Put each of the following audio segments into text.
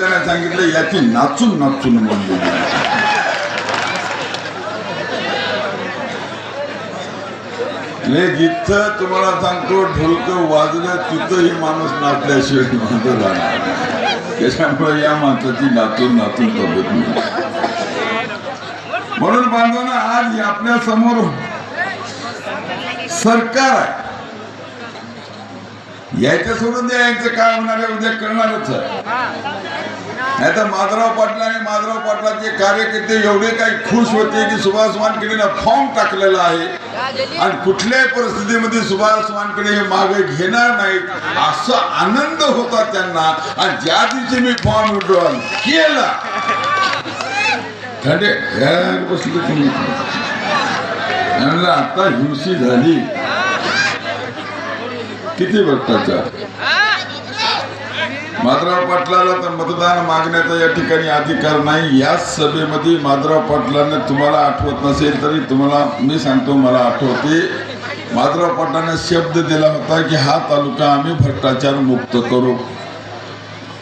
सांगितलं सांगितलं याची नाचून नाचून म्हणली. जिथं तुम्हाला सांगतो ढोलक वाजलं तिथंही माणूस नाचल्याशिवाय माझं राहणार त्याच्यामुळे या माणसाची नाचून नाचून तब्येत नाही. म्हणून बांधवांना आज आपल्यासमोर सरकार आहे. यायचं सोडून द्या यांचं काय होणार आहे उद्या करणारच आहे. नाही तर माधवराव पाटील आणि माधवराव पाटलाचे कार्यकर्ते एवढे काही खुश होते की सुभाष वानखेडेनं फॉर्म टाकलेला आहे. आणि कुठल्याही परिस्थितीमध्ये सुभाष वानखेडे हे मागे घेणार नाहीत. असा आनंद होता त्यांना. आणि ज्या दिवशी मी फॉर्म विड्रॉल केला थंडे बसले तुम्ही. म्हणलं आता हिंसी झाली. किती भ्रष्टाचार. माधवराव पाटलाला तर मतदान मागण्याचा या ठिकाणी अधिकार नाही. याच सभेमध्ये माधवराव पाटलांना तुम्हाला आठवत नसेल तरी तुम्हाला मी सांगतो मला आठवते. माधवराव पाटलांना शब्द दिला होता की हा तालुका आम्ही भ्रष्टाचार मुक्त करू.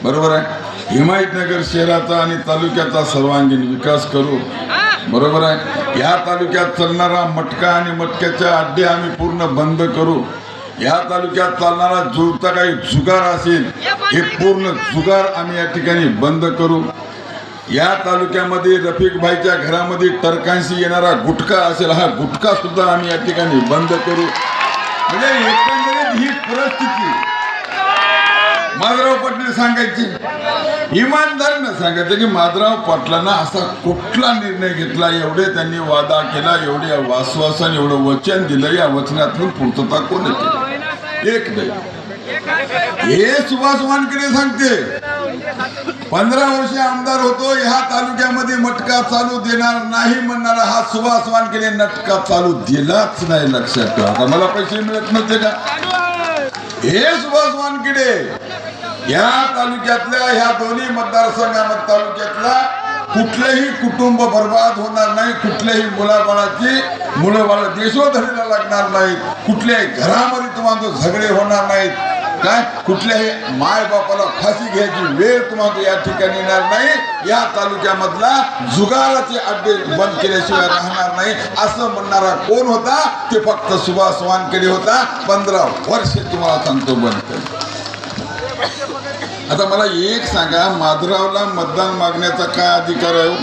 बरोबर आहे? हिमायतनगर शहराचा आणि तालुक्याचा सर्वांगीण विकास करू. बरोबर आहे? या तालुक्यात चालणारा मटका आणि मटक्याचे अड्डे आम्ही पूर्ण बंद करू. या तालुक्यात चालणारा जुळता काही जुगार असेल हे पूर्ण जुगार आम्ही या ठिकाणी बंद करू. या तालुक्यामध्ये रफिक भाईच्या घरामध्ये टरकांशी येणारा गुटखा असेल हा गुटखा सुद्धा आम्ही या ठिकाणी बंद करू. म्हणजे एकंदरीत ही परिस्थिती माधवराव पाटील सांगायची. इमानदारीनं सांगायचं की माधवराव पाटलांना असा कुठला निर्णय घेतला एवढे त्यांनी वादा केला एवढे वासवासाने एवढं वचन दिलं या वचनातून पूर्तता कोण केली एक नाही. हे सुभाष वानकडे सांगते. पंधरा वर्ष आमदार होतो ह्या तालुक्यामध्ये मटका चालू देणार नाही म्हणणारा हा सुभाष वानकडे नटका चालू दिलाच नाही लक्षात ठेवा. आता मला पैसे मिळत नव्हते का? हे सुभाष वानकिडे या तालुक्यातल्या ह्या दोन्ही मतदारसंघामध्ये तालुक्यातला कुठलेही कुटुंब बर्बाद होणार नाही कुठल्याही मुलाबाळाची मुलं बाळ देशोधरीला लागणार नाहीत कुठल्याही घरामध्ये तुम्हाला झगडे होणार नाहीत. काय? कुठल्याही माय बापाला फाशी घ्यायची वेळ तुम्हाला या ठिकाणी येणार नाही. या तालुक्यामधला जुगाराचे अड्डे बंद केल्याशिवाय राहणार नाही. असं म्हणणारा कोण होता? ते फक्त सुभाष वानकडे होता. पंधरा वर्ष तुम्हाला सांगतो बंद केलं आता मला एक सांगा माधुरावला मतदान मागण्याचा काय अधिकार आहे हो?